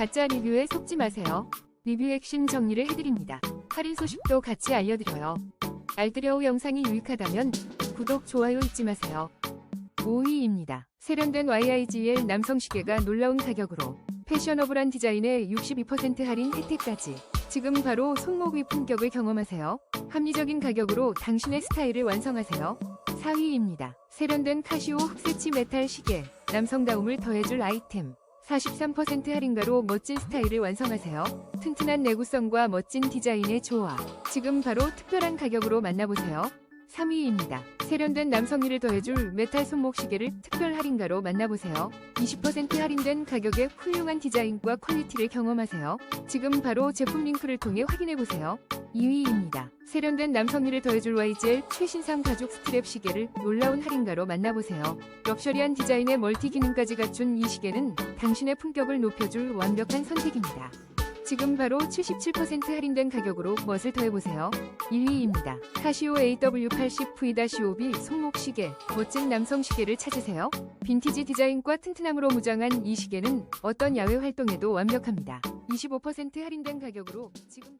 가짜 리뷰에 속지 마세요. 리뷰 핵심 정리를 해드립니다. 할인 소식도 같이 알려드려요. 알뜰여우 영상이 유익하다면 구독, 좋아요 잊지 마세요. 5위입니다. 세련된 YIGL 남성 시계가 놀라운 가격으로 패셔너블한 디자인에 62% 할인 혜택까지 지금 바로 손목 위 품격을 경험하세요. 합리적인 가격으로 당신의 스타일을 완성하세요. 4위입니다. 세련된 카시오 흑세치 메탈 시계 남성다움을 더해줄 아이템 43% 할인가로 멋진 스타일을 완성하세요. 튼튼한 내구성과 멋진 디자인의 조화. 지금 바로 특별한 가격으로 만나보세요. 3위입니다. 세련된 남성미를 더해줄 메탈 손목 시계를 특별 할인가로 만나보세요. 20% 할인된 가격에 훌륭한 디자인과 퀄리티를 경험하세요. 지금 바로 제품 링크를 통해 확인해보세요. 2위입니다. 세련된 남성미를 더해줄 YGL 최신상 가죽 스트랩 시계를 놀라운 할인가로 만나보세요. 럭셔리한 디자인의 멀티 기능까지 갖춘 이 시계는 당신의 품격을 높여줄 완벽한 선택입니다. 지금 바로 77% 할인된 가격으로 멋을 더해보세요. 1위입니다. 카시오 AW80V-5B 손목 시계, 멋진 남성 시계를 찾으세요. 빈티지 디자인과 튼튼함으로 무장한 이 시계는 어떤 야외 활동에도 완벽합니다. 25% 할인된 가격으로 지금